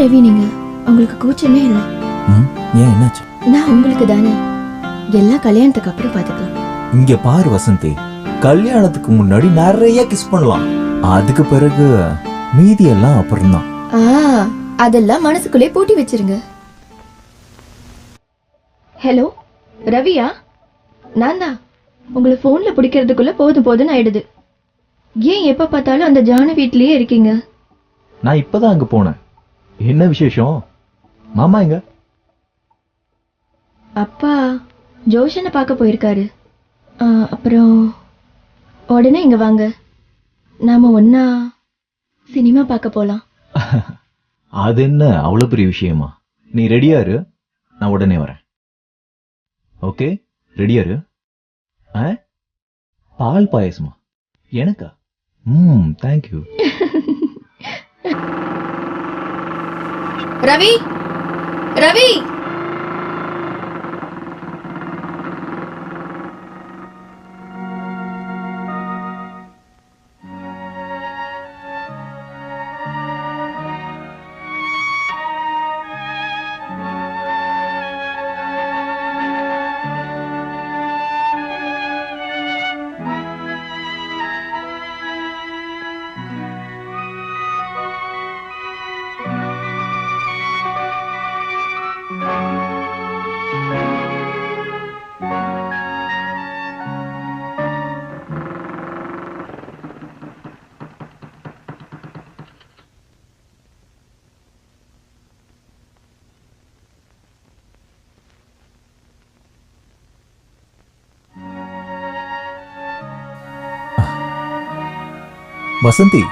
ரவி நீங்க உங்களுக்கு கூச்சமே இல்லை. ஏன் என்னாச்சு? நான் உங்களுக்கு தானே. எல்லாம் கல்யாணத்துக்கு அப்புறம் பாத்துக்கலாம். இங்க பாரு வசந்தி கல்யாணத்துக்கு முன்னாடி நிறைய கிஸ் பண்ணலாம். அதுக்கு பிறகு மீதி எல்லாம் அப்புறம்தான். ஆ அதெல்லாம் மனசுக்குள்ளே பூட்டி வச்சிருங்க. ஹலோ ரவியா? நான் தான். உங்களை ஃபோன்ல பிடிக்கிறதுக்குள்ள போதும் போதும்னு ஆயிடுது. ஏன் எப்ப பார்த்தாலும் அந்த ஜானு வீட்லயே இருக்கீங்க? நான் இப்பதான் அங்க போனேன். என்ன விசேஷம்? மாமா எங்க? அப்பா ஜோஷனை பார்க்க போயிருக்காரு. அப்புறம் உடனே இங்க வாங்க. நாம ஒன்னா சினிமா பார்க்க போலாம். அது என்ன அவ்வளவு பெரிய விஷயமா? நீ ரெடியா இரு. நான் உடனே வரேன். ஓகே ரெடியா இரு. ஆ? பால் பாயசமா? எனக்கா? ம் தேங்க்யூ ரவி ரவி வசந்தி.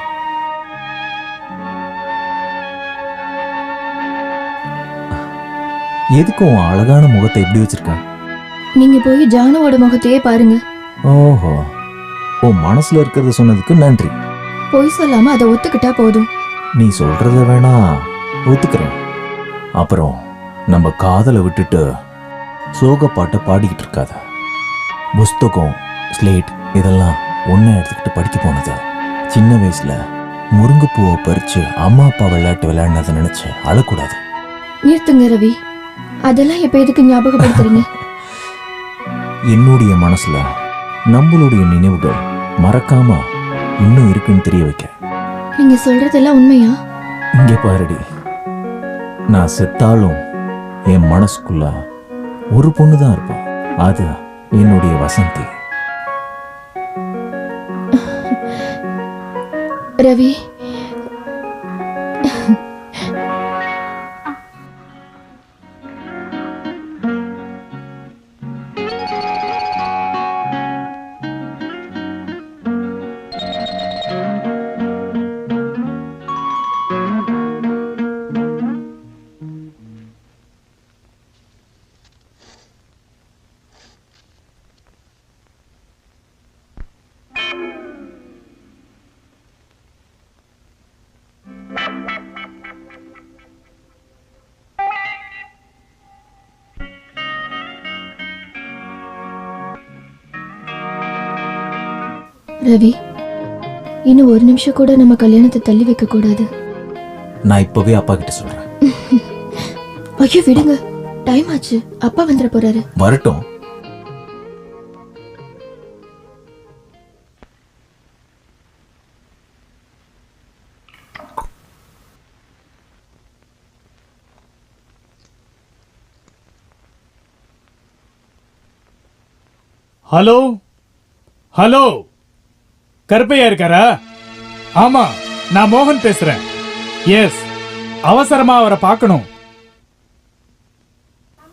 எதுக்கு உன் அழகான முகத்தை எப்படி வச்சிருக்க? நீங்க போய் ஜானுவோட முகத்தையே பாருங்க. ஓஹோ. உன் மனசுல இருக்கிறத சொன்னதுக்கு நன்றி. பொய் சொல்லாம அதை ஒத்துக்கிட்டா போதும். நீ சொல்றத வேணா ஒத்துக்கிறேன். அப்புறம் நம்ம காதலை விட்டுட்டு சோக பாட்டை பாடிக்கிட்டு இருக்காத. புஸ்தகம் ஸ்லேட் இதெல்லாம் ஒண்ணா எடுத்துக்கிட்டு படிக்க போனது. சின்ன வயசுல முருங்கைப்பூவை பறிச்சு அம்மா அப்பா விளையாட்டு விளையாடினதை நினைச்சு அழக்கூடாது. நிறுத்துங்க ரவி. அதெல்லாம் இப்ப எதுக்கு ஞாபகப்படுத்துறீங்க? என்னுடைய மனசுல நம்மளுடைய நினைவுகள் மறக்காம இன்னும் இருக்குன்னு தெரிய வைக்க. நீங்க சொல்றதெல்லாம் உண்மையா? இங்கே பாருடி. நான் செத்தாலும் என் மனசுக்குள்ள ஒரு பொண்ணு தான் இருப்பா. அது என்னுடைய வசந்தி. ரவி ரவி இன்னும் ஒரு நிமிஷம் கூட நம்ம கல்யாணத்தை தள்ளி வைக்க கூடாது. நான் இப்பவே அப்பா கிட்ட சொல்றேன். ஐயோ விடுங்க. டைம் ஆச்சு. அப்பா வந்துட போறாரு. வரட்டும். ஹலோ ஹலோ கருப்பையா இருக்காரா? ஆமா நான் மோகன் பேசுறேன். எஸ் அவசரமா அவரை பார்க்கணும்.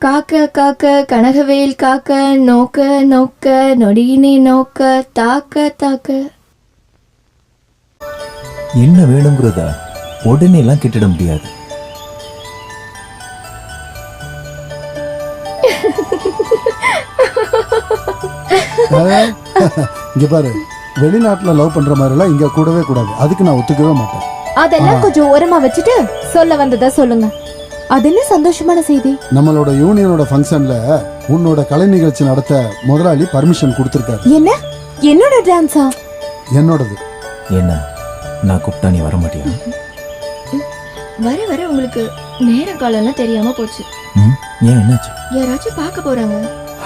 காக்க காக்க கனகவேல் காக்க நோக்க நோக்க நொடியினை நோக்க தாக்க தாக்க. என்ன வேணுங்கிறத உடனே எல்லாம் கேட்டுட முடியாது. இங்க பாரு. வெளிநாட்டுல லவ் பண்ற மாதிரிலாம் இங்க கூடவே கூடாது. அதுக்கு நான் ஒத்துக்கவே மாட்டேன். அதெல்லாம் கொஞ்சம் ஓரமா வச்சுட்டு சொல்ல வந்ததா சொல்லுங்க. அது என்ன சந்தோஷமான செய்தி? நம்மளோட யூனியனோட ஃபங்க்ஷன்ல உன்னோட கலை நிகழ்ச்சி நடத்த முதலாளி பர்மிஷன் கொடுத்திருக்காரு. என்ன? என்னோட டான்ஸா என்னோடது. என்ன? நான் கூப்பிட்டா நீ வர மாட்டியா? வர வர உங்களுக்கு நேரம் காலம்லாம் தெரியாம போச்சு. ம் ஏன் என்னாச்சு? யாராச்சும் பார்க்க போறாங்க.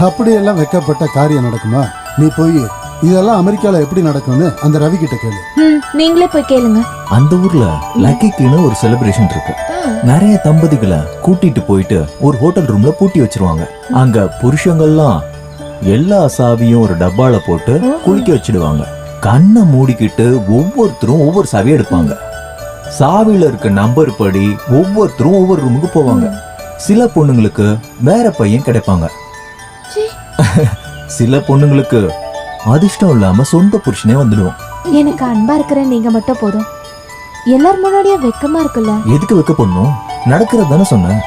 அப்படியெல்லாம் வைக்கப்பட்ட காரியம் நடக்குமா? நீ போய் இதெல்லாம் அமெரிக்கால எப்படி நடக்கும்னு அந்த ரவி கிட்ட கேளு. ம் நீங்களே போய் கேளுங்க. அந்த ஊர்ல லக்கிக்குன்னு ஒரு செலிப்ரேஷன் இருக்கு. நிறைய தம்பதிகளை கூட்டிட்டு போயிட்டு ஒரு ஹோட்டல் ரூம்ல பூட்டி வச்சிருவாங்க. அங்க புருஷங்கள்லாம் எல்லா சாவியும் ஒரு டப்பால போட்டு குளிக்க வச்சிடுவாங்க. கண்ணை மூடிக்கிட்டு ஒவ்வொருத்தரும் ஒவ்வொரு சாவியை எடுப்பாங்க. சாவியில இருக்க நம்பர் படி ஒவ்வொருத்தரும் ஒவ்வொரு ரூமுக்கு போவாங்க. சில பொண்ணுங்களுக்கு வேற பையன் கிடைப்பாங்க. சில பொண்ணுங்களுக்கு அதிர்ஷ்டம் இல்லாம சொந்த புருஷனே வந்துடுவோம். எனக்கு அன்பா இருக்கிற நீங்க மட்டும் போதும். எல்லார் முன்னாடியே வெக்கமா இருக்குல்ல? எதுக்கு வைக்க பொண்ணும் நடக்கிறது தானே சொன்னேன்.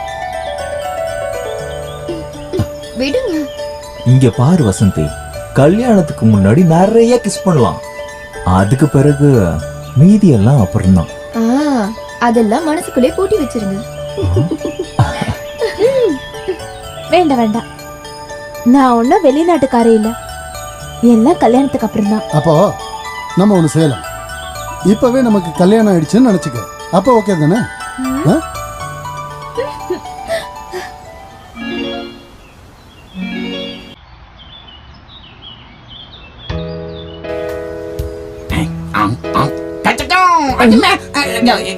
விடுங்க. இங்க பாரு வசந்தி கல்யாணத்துக்கு முன்னாடி நிறைய கிஸ் பண்ணலாம். அதுக்கு பிறகு மீதி எல்லாம் அப்புறம்தான் ஆ அதெல்லாம் மனசுக்குள்ளே பூட்டி வச்சிருங்க. வேண்டாம் வேண்டாம். நான் ஒன்றும் வெளிநாட்டுக்காரே இல்ல. எல்லாம் கல்யாணத்துக்கு அப்புறம் தான் அப்போ நம்ம ஒன்று செய்யலாம். இப்பவே நமக்கு கல்யாணம் ஆயிடுச்சுன்னு நினச்சிக்க. அப்போ ஓகே தானே?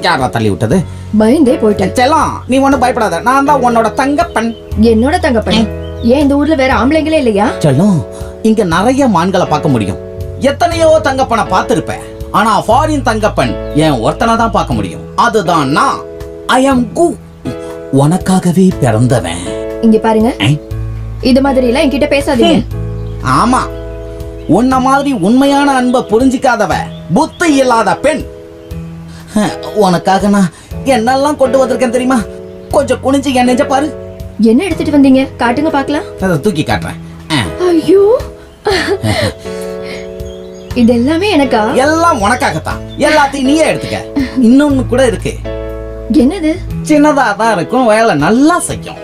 யாரா தள்ளி விட்டது? பயந்தே போயிட்டேன். செல்லம் நீ ஒண்ணும் பயப்படாத. நான் தான் உன்னோட தங்கப்பன். என்னோட தங்கப்பன்? ஏன் இந்த ஊர்ல வேற ஆம்பளைங்களே இல்லையா? செல்லம் இங்க நிறைய மான்களை பார்க்க முடியும். எத்தனையோ தங்கப்பனை பார்த்திருப்பேன். ஆனா ஃபாரின் தங்கப்பன் என் ஒருத்தனை தான் பார்க்க முடியும். அதுதான் நான். ஐ அம் கு உனக்காகவே பிறந்தவன். இங்க பாருங்க. இது மாதிரி எல்லாம் என்கிட்ட பேசாதீங்க. ஆமா. உன்ன மாதிரி உண்மையான அன்பை புரிஞ்சிக்காதவ புத்தி இல்லாத பெண். உனக்காக நான் என்னெல்லாம் கொண்டு வந்திருக்கேன் தெரியுமா? கொஞ்சம் குனிஞ்சு என் நெஞ்ச பாரு. என்ன எடுத்துட்டு வந்தீங்க? காட்டுங்க பார்க்கலாம். அதை தூக்கி காட்டுறேன். ஐயோ. இது எல்லாமே எனக்கா? எல்லாம் உனக்காகத்தான். எல்லாத்தையும் நீயே எடுத்துக்க. இன்னொன்னு கூட இருக்கு. என்னது? சின்னதா தான் இருக்கும். வேலை நல்லா செய்யும்.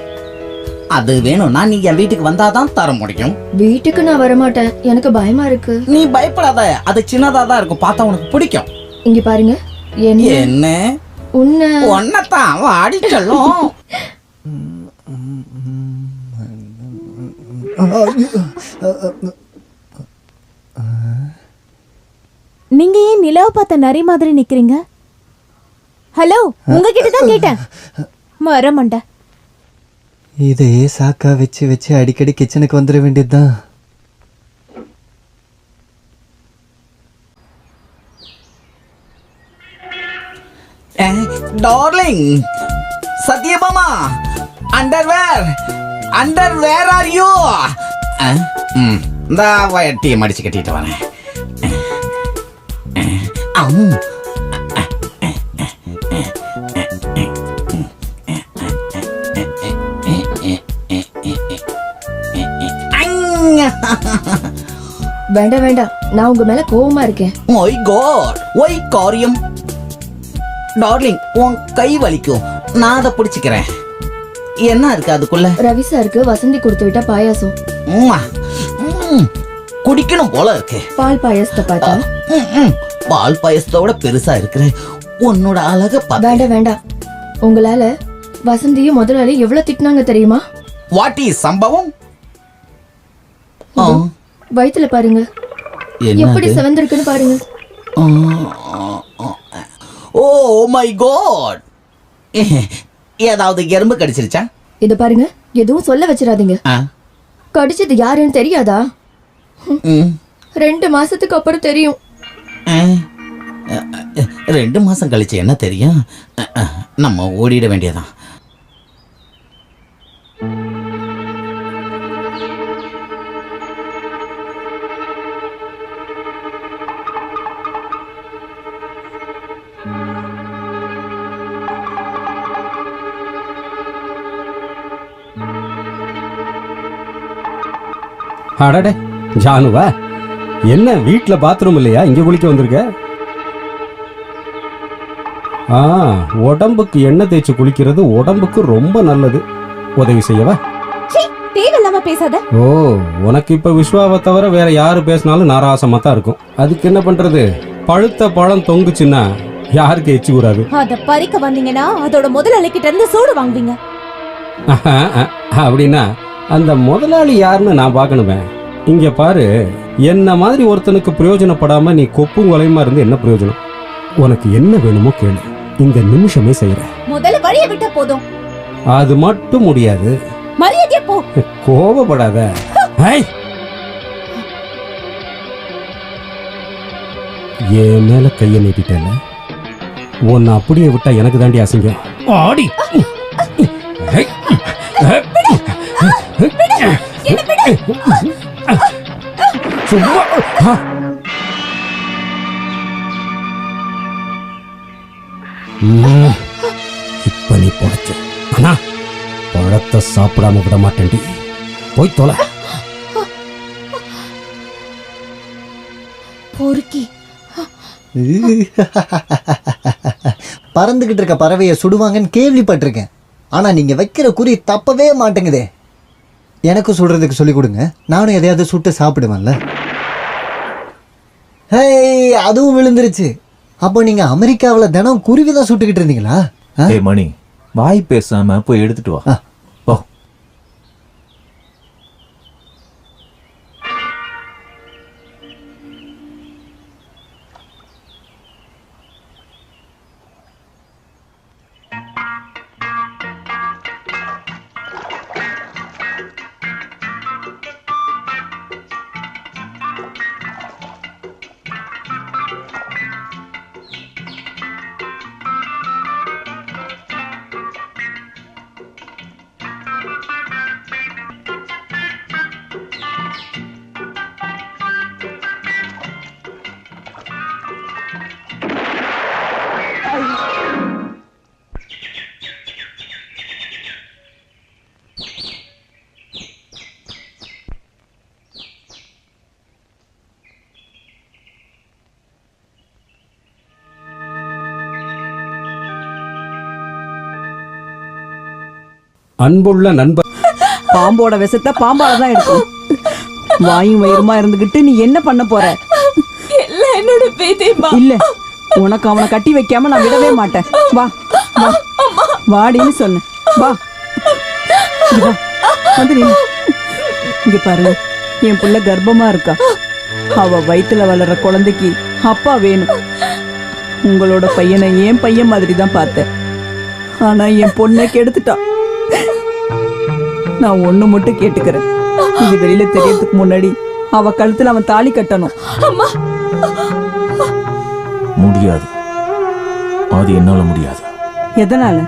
அது வேணும்னா நீ என் வீட்டுக்கு வந்தாதான் தர முடியும். வீட்டுக்கு நான் வரமாட்டேன். எனக்கு பயமா இருக்கு. நீ பயப்படாத. அது சின்னதா தான் இருக்கும். பார்த்தா உனக்கு பிடிக்கும். இங்க பாருங்க. என்ன? என்ன? உன்ன உன்னத்தான் வாடி சொல்லும். நீங்க ஏன் நிலாவை பார்த்த நரி மாதிரி நிக்கிறீங்க? ஹலோ உங்ககிட்ட தான் கேட்டேன். மரமண்டை. இதையே சாக்கா வச்சு வச்சு அடிக்கடி கிச்சனுக்கு வந்துட வேண்டியதுதான். Darling Satyabhama underwear underwear are you இந்த வயட்டியை மடிச்சு கட்டிட்டு வரேன். வேண்டாம் வேண்டாம் நான் உங்க மேல கோவமா இருக்கேன். மை காட் ஒய் காரியம்? டார்லிங் உன் கை வலிக்கும். நான் அதை பிடிச்சிக்கிறேன். என்ன இருக்கு அதுக்குள்ள? ரவி சாருக்கு வசந்தி கொடுத்து விட்ட பாயாசம். குடிக்கணும் போல இருக்கு. பால் பாயாசத்தை பார்த்தா. பால் பாயசத்தோட பெருசா இருக்கிற உன்னோட அழக வேண்டாம் வேண்டாம் உங்களால வசந்தியும் முதலாளி எவ்வளவு திட்டினாங்க தெரியுமா? வாட் இஸ் சம்பவம்? வயித்துல பாருங்க. எப்படி? செவந்திருக்குன்னு பாருங்க. ஓ மை காட் ஏதாவது எறும்பு கடிச்சிருச்சா? இத பாருங்க. எதுவும் சொல்ல வச்சிடாதீங்க. கடிச்சது யாருன்னு தெரியாதா? ரெண்டு மாசத்துக்கு அப்புறம் தெரியும். ரெண்டு மாதம் கழிச்சு என்ன தெரியும்? நம்ம ஓடிட வேண்டியதான் அடடே ஜானுவா? என்ன வீட்ல பாத்ரூம் இல்லையா? இங்க குளிக்க வந்திருக்க? ஆ உடம்புக்கு எண்ணெய் தேய்ச்சி குளிக்கிறது உடம்புக்கு ரொம்ப நல்லது. உதவி செய்யவா? தேவையில்லாம பேசாத. ஓ உனக்கு இப்ப விஸ்வாவை தவிர வேற யாரு பேசினாலும் நாராசமா தான் இருக்கும். அதுக்கு என்ன பண்றது? பழுத்த பழம் தொங்குச்சுன்னா யாருக்கு எச்சி கூடாது? அத பறிக்க வந்தீங்கன்னா அதோட முதலாளி கிட்ட இருந்து சூடு வாங்குவீங்க. அப்படின்னா அந்த முதலாளி யாருன்னு நான் பார்க்கணுமே. இங்க பாரு என்ன மாதிரி ஒருத்தனுக்கு பிரயோஜனப்படாம நீ கொப்பும் கொலையுமா இருந்து என்ன பிரயோஜனம்? உனக்கு என்ன வேணுமோ கேளு. இந்த நிமிஷமே செய்யறேன் முதல்ல வழிய விட்டா போதும். அது மட்டும் முடியாது. மரியாதையா போ. கோபப்படாத ஐ! என் மேல கைய நீட்டிட்டல. உன்னை அப்படியே விட்டா எனக்கு தாண்டி அசிங்கம். ஆடி! ஐ! சும்மா இப்ப நீ பொழைச்ச. ஆனா பழத்தை சாப்பிடாம விட மாட்டேன்டி. போய் தொலை. பொறுக்கி. பறந்துகிட்டு இருக்க பறவையை சுடுவாங்கன்னு கேள்விப்பட்டிருக்கேன். ஆனா நீங்க வைக்கிற குறி தப்பவே மாட்டேங்குதே. எனக்கு சுடுறதுக்கு சொல்லி கொடுங்க. நானும் எதையாவது சுட்டு சாப்பிடுவேன்ல. ஹேய் அதுவும் விழுந்துருச்சு. அப்போ நீங்க அமெரிக்காவில் தினம் குருவி தான் சுட்டுக்கிட்டு இருந்தீங்களா? ஏய் மணி வாய் பேசாம போய் எடுத்துட்டு வா. அன்புள்ள நண்பர். பாம்போட விஷத்தை பாம்பால தான் எடுக்கும். வாயும் வயிறுமா இருந்துகிட்டு நீ என்ன பண்ண போற? எல்லாம் என்னோட பேதேமா இல்ல உனக்கு அவனை கட்டி வைக்காம நான் விடவே மாட்டேன். வா வா. வாடின்னு சொன்னேன் வா. இங்க வா. வந்து நில்லு. இங்க பாரு என் புள்ள கர்ப்பமா இருக்கா. அவ வயித்துல வளர்ற குழந்தைக்கு அப்பா வேணும். உங்களோட பையனை என் பையன் மாதிரி தான் பார்த்தேன். ஆனா என் பொண்ணை கெடுத்துட்டான். நான் ஒண்ணு மட்டும் கேட்டுக்கிறேன். இது வெளியில தெரியறதுக்கு முன்னாடி அவ கழுத்துல அவன் தாலி கட்டணும். முடியாது. அது என்னால முடியாது. எதனால?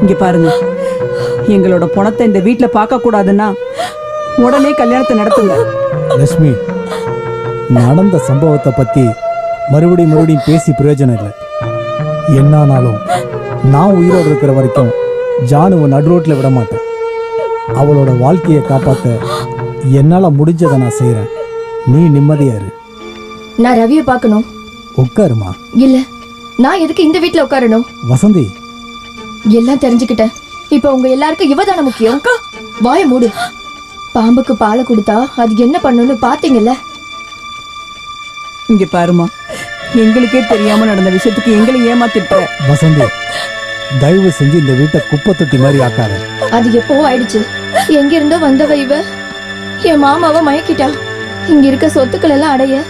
இங்க பாருங்க. எங்களோட பணத்தை இந்த வீட்ல பார்க்க கூடாதுன்னா உடனே கல்யாணத்தை நடத்துங்க. லட்சுமி நடந்த சம்பவத்தை பத்தி மறுபடியும் மறுபடியும் பேசி பிரயோஜனம் இல்லை. என்னானாலும் நான் உயிரோடு இருக்கிற வரைக்கும் ஜானுவை நடு ரோட்ல விட மாட்டேன். அவளோட வாழ்க்கையை காப்பாற்ற என்னால் முடிஞ்சதை நான் செய்கிறேன் நீ நிம்மதியா இரு. நான் ரவியை பார்க்கணும். உட்காருமா? இல்ல நான் எதுக்கு இந்த வீட்ல உட்காரணும்? வசந்தி. எல்லாம் தெரிஞ்சுக்கிட்டேன். இப்ப உங்க எல்லாருக்கும் இவ தானே முக்கியம் வாய மூடு. பாம்புக்கு பாலை கொடுத்தா அது என்ன பண்ணுன்னு பாத்தீங்கல்ல இங்க பாருமா எங்களுக்கே தெரியாம நடந்த விஷயத்துக்கு எங்களை ஏமாத்திட்ட. வசந்தி தயவு செஞ்சு இந்த வீட்டை குப்பை தொட்டி மாதிரி ஆக்காத. அது எப்போ ஆயிடுச்சு. எங்க இருந்தோ வந்தவ இவ. என் மாமாவை மயக்கிட்டா. இங்க இருக்க சொத்துக்கள் எல்லாம் அடைய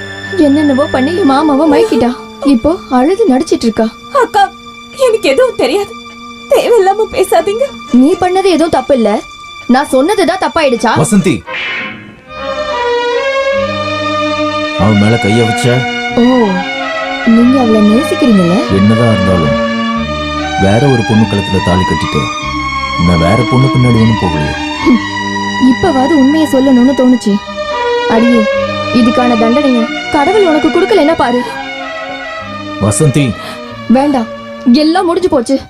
என்னென்னவோ பண்ணி என் மாமாவை மயக்கிட்டா. இப்போ அழுது நடிச்சிட்டு இருக்கா அக்கா எனக்கு எதுவும் தெரியாது. தேவையில்லாம பேசாதீங்க. நீ பண்ணது எதுவும் தப்பு இல்ல நான் சொன்னதுதான் தப்பாயிடுச்சா? வசந்தி. அவன் மேல கைய வச்ச? ஓ நீங்க அவளை நேசிக்கிறீங்கல்ல? என்னதான் இருந்தாலும் வேற ஒரு பொண்ணு கழுத்துல தாலி கட்டிட்டு நான் வேற பொண்ணு பின்னாடி ஒன்றும் போகலையே. இப்பவாவது உண்மையை சொல்லணும்னு தோணுச்சு. அடியே இதுக்கான தண்டனைய கடவுள் உனக்கு கொடுக்கலன்னா பாரு. வசந்தி. வேண்டாம் எல்லாம் முடிஞ்சு போச்சு.